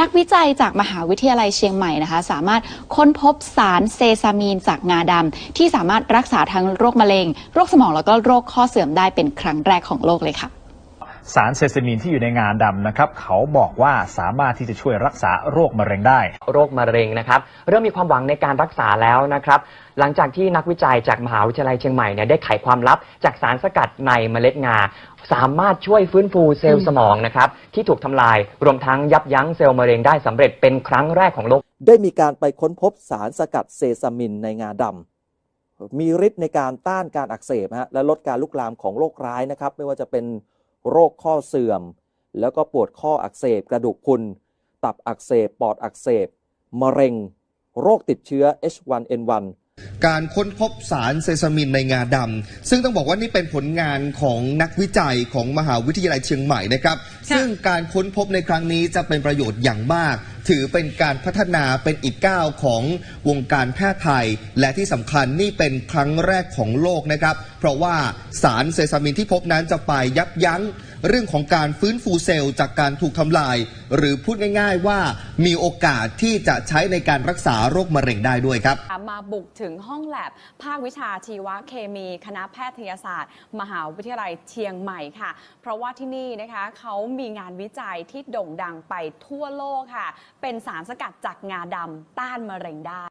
นักวิจัยจากมหาวิทยาลัยเชียงใหม่นะคะ สามารถค้นพบสารเซซามีนจากงาดำที่สามารถรักษาทั้งโรคมะเร็ง โรคสมองแล้วก็โรคข้อเสื่อมได้เป็นครั้งแรกของโลกเลยค่ะ สารเซซามินที่อยู่ในงาดำนะครับ เขาบอกว่าสามารถที่จะช่วยรักษาโรคมะเร็งได้ โรคมะเร็งนะครับเริ่มมีความหวังในการรักษาแล้วนะครับ หลังจากที่นักวิจัยจากมหาวิทยาลัยเชียงใหม่เนี่ยได้ไขความลับจากสารสกัดในเมล็ดงา สามารถช่วยฟื้นฟูเซลล์สมองนะครับที่ถูกทำลายรวมทั้งยับยั้งเซลล์มะเร็งได้สำเร็จเป็นครั้งแรกของโลก ได้มีการไปค้นพบสารสกัดเซซามินในงาดำมีฤทธิ์ในการต้านการอักเสบฮะและลดการลุกลามของโรคร้ายนะครับ ไม่ว่าจะเป็น โรคข้อเสื่อม แล้วก็ปวดข้ออักเสบกระดูกพรุน ตับอักเสบ ปอดอักเสบ มะเร็ง โรคติดเชื้อ H1N1 การค้นพบสารเซซามินในงาดำซึ่งต้องบอกว่านี่เป็นผลงานของนักวิจัยของมหาวิทยาลัยเชียงใหม่นะครับ ซึ่งการค้นพบในครั้งนี้จะเป็นประโยชน์อย่างมาก ถือเป็นการพัฒนาเป็นอีกก้าวของวงการแพทย์ไทย และที่สำคัญนี่เป็นครั้งแรกของโลกนะครับ เพราะว่าสารเซซามินที่พบนั้นจะไปยับยั้งเรื่องของการฟื้นฟูเซลล์จากการถูกทำลาย หรือพูดง่าย ๆ ว่ามีโอกาสที่จะใช้ในการรักษาโรคมะเร็งได้ด้วยครับ มาบุกถึงห้องแลบ ภาควิชาชีวเคมี คณะแพทยศาสตร์ มหาวิทยาลัยเชียงใหม่ค่ะ เพราะว่าที่นี่นะคะเขามีงานวิจัยที่โด่งดังไปทั่วโลกค่ะเป็นสารสกัดจากงาดำต้านมะเร็งได้